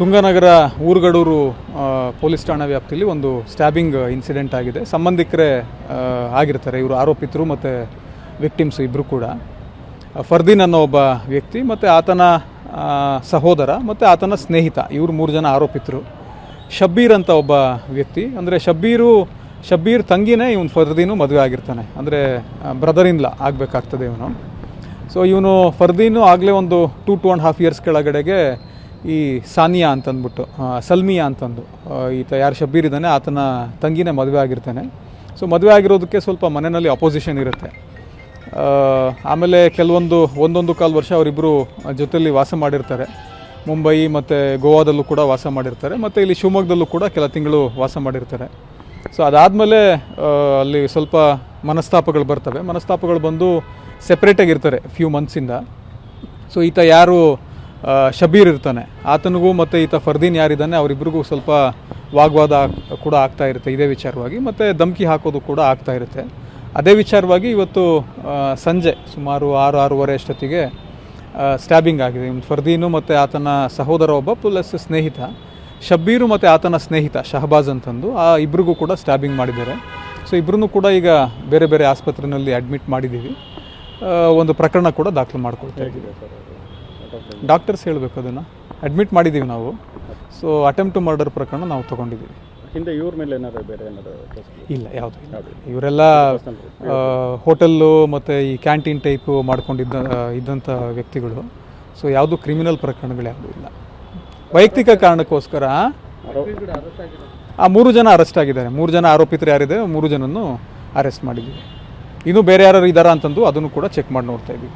ತುಂಗನಗರ, ಊರುಗಡೂರು police ಠಾಣಾ ವ್ಯಾಪ್ತಿಯಲ್ಲಿ ಒಂದು ಸ್ಟ್ಯಾಬಿಂಗ್ ಇನ್ಸಿಡೆಂಟ್ ಆಗಿದೆ. ಸಂಬಂಧಿಕರೇ ಆಗಿರ್ತಾರೆ. ಇವರು ಆರೋಪಿತರು ಮತ್ತು ವಿಕ್ಟಿಮ್ಸ್ ಇಬ್ಬರು ಕೂಡ. ಫರ್ದೀನ್ ಅನ್ನೋ ಒಬ್ಬ ವ್ಯಕ್ತಿ ಮತ್ತು ಆತನ ಸಹೋದರ ಮತ್ತು ಆತನ ಸ್ನೇಹಿತ. ಇವರು ಮೂರು ಜನ ಆರೋಪಿತರು. ಶಬ್ಬೀರ್ ಅಂತ ಒಬ್ಬ ವ್ಯಕ್ತಿ. ಅಂದರೆ ಶಬ್ಬೀರು, ಶಬ್ಬೀರ್ ತಂಗಿನೇ ಇವನು ಫರ್ದೀನು ಮದುವೆ ಆಗಿರ್ತಾನೆ. ಅಂದರೆ ಬ್ರದರ್ ಆಗಬೇಕಾಗ್ತದೆ ಇವನು. ಸೊ ಇವನು ಫರ್ದೀನು ಆಗಲೇ ಒಂದು two to and half years ಕೆಳಗಡೆಗೆ ಈ ಸಾನಿಯಾ ಅಂತಂದ್ಬಿಟ್ಟು ಸಲ್ಮಿಯಾ ಅಂತಂದು ಈತ ಯಾರು ಶಬ್ಬೀರ್ ಇದ್ದಾನೆ, ಆತನ ತಂಗಿನೇ ಮದುವೆ ಆಗಿರ್ತಾನೆ. ಸೊ ಮದುವೆ ಆಗಿರೋದಕ್ಕೆ ಸ್ವಲ್ಪ ಮನೆಯಲ್ಲಿ ಅಪೋಸಿಷನ್ ಇರುತ್ತೆ. ಆಮೇಲೆ ಕೆಲವೊಂದು, ಒಂದೊಂದು ಕಾಲು ವರ್ಷ ಅವರಿಬ್ಬರು ಜೊತೆಯಲ್ಲಿ ವಾಸ ಮಾಡಿರ್ತಾರೆ. ಮುಂಬೈ ಮತ್ತು ಗೋವಾದಲ್ಲೂ ಕೂಡ ವಾಸ ಮಾಡಿರ್ತಾರೆ, ಮತ್ತು ಇಲ್ಲಿ ಶಿವಮೊಗ್ಗದಲ್ಲೂ ಕೂಡ ಕೆಲ ತಿಂಗಳು ವಾಸ ಮಾಡಿರ್ತಾರೆ. ಸೊ ಅದಾದಮೇಲೆ ಅಲ್ಲಿ ಸ್ವಲ್ಪ ಮನಸ್ತಾಪಗಳು ಬರ್ತವೆ. ಮನಸ್ತಾಪಗಳು ಬಂದು ಸೆಪ್ರೇಟಾಗಿರ್ತಾರೆ ಫ್ಯೂ ಮಂತ್ಸಿಂದ ಸೊ ಈತ ಯಾರು ಶಬೀರ್ ಇರ್ತಾನೆ. ಆತನಿಗೂ ಮತ್ತು ಈತ ಫರ್ದೀನ್ ಯಾರಿದ್ದಾನೆ ಅವರಿಬ್ಬರಿಗೂ ಸ್ವಲ್ಪ ವಾಗ್ವಾದ ಕೂಡ ಆಗ್ತಾ ಇರುತ್ತೆ, ಇದೇ ವಿಚಾರವಾಗಿ. ಮತ್ತು ಧಮ್ಕಿ ಹಾಕೋದು ಕೂಡ ಆಗ್ತಾ ಇರುತ್ತೆ. ಅದೇ ವಿಚಾರವಾಗಿ ಇವತ್ತು ಸಂಜೆ ಸುಮಾರು ಆರು, ಆರೂವರೆ ಅಷ್ಟೊತ್ತಿಗೆ ಸ್ಟ್ಯಾಬಿಂಗ್ ಆಗಿದೆ. ಫರ್ದೀನು ಮತ್ತು ಆತನ ಸಹೋದರ ಒಬ್ಬ ಪ್ಲಸ್ ಸ್ನೇಹಿತ. ಶಬ್ಬೀರು ಮತ್ತು ಆತನ ಸ್ನೇಹಿತ, ಶಹಬಾಜ್ ಅಂತಂದು, ಆ ಇಬ್ಬರಿಗೂ ಕೂಡ ಸ್ಟ್ಯಾಬಿಂಗ್ ಮಾಡಿದ್ದಾರೆ. ಸೊ ಇಬ್ಬರೂ ಕೂಡ ಈಗ ಬೇರೆ ಬೇರೆ ಆಸ್ಪತ್ರೆಯಲ್ಲಿ ಅಡ್ಮಿಟ್ ಮಾಡಿದ್ದೀವಿ. ಒಂದು ಪ್ರಕರಣ ಕೂಡ ದಾಖಲು ಮಾಡ್ಕೊಳ್ತಾ ಡಾಕ್ಟರ್ಸ್ ಹೇಳಬೇಕು ಅದನ್ನು. ಅಡ್ಮಿಟ್ ಮಾಡಿದ್ದೀವಿ ನಾವು. ಸೊ ಅಟೆಂಪ್ಟ್ ಟು ಮರ್ಡರ್ ಪ್ರಕರಣ ನಾವು ತೊಗೊಂಡಿದ್ದೀವಿ ಹಿಂದೆ ಇವ್ರ ಮೇಲೆ ಏನಾದ್ರು ಬೇರೆ ಏನಾದ್ರು ಇಲ್ಲ ಯಾವುದು ಇಲ್ಲ. ಇವರೆಲ್ಲ ಹೋಟೆಲ್ಲು ಮತ್ತು ಈ ಕ್ಯಾಂಟೀನ್ ಟೈಪು ಮಾಡ್ಕೊಂಡಿದ್ದ ಇದ್ದಂಥ ವ್ಯಕ್ತಿಗಳು. ಸೊ ಯಾವುದು ಕ್ರಿಮಿನಲ್ ಪ್ರಕರಣಗಳು ಯಾವುದೂ ಇಲ್ಲ. ವೈಯಕ್ತಿಕ ಕಾರಣಕ್ಕೋಸ್ಕರ ಆ? ಮೂರು ಜನ ಅರೆಸ್ಟ್ ಆಗಿದ್ದಾರೆ. ಮೂರು ಜನ ಆರೋಪಿತರು ಯಾರಿದೆ ಮೂರು ಜನನ್ನು ಅರೆಸ್ಟ್ ಮಾಡಿದ್ದೀವಿ. ಇನ್ನೂ ಬೇರೆ ಯಾರು ಇದ್ದಾರಾ ಅಂತಂದು ಅದನ್ನು ಕೂಡ ಚೆಕ್ ಮಾಡಿ ನೋಡ್ತಾ ಇದ್ದೀವಿ.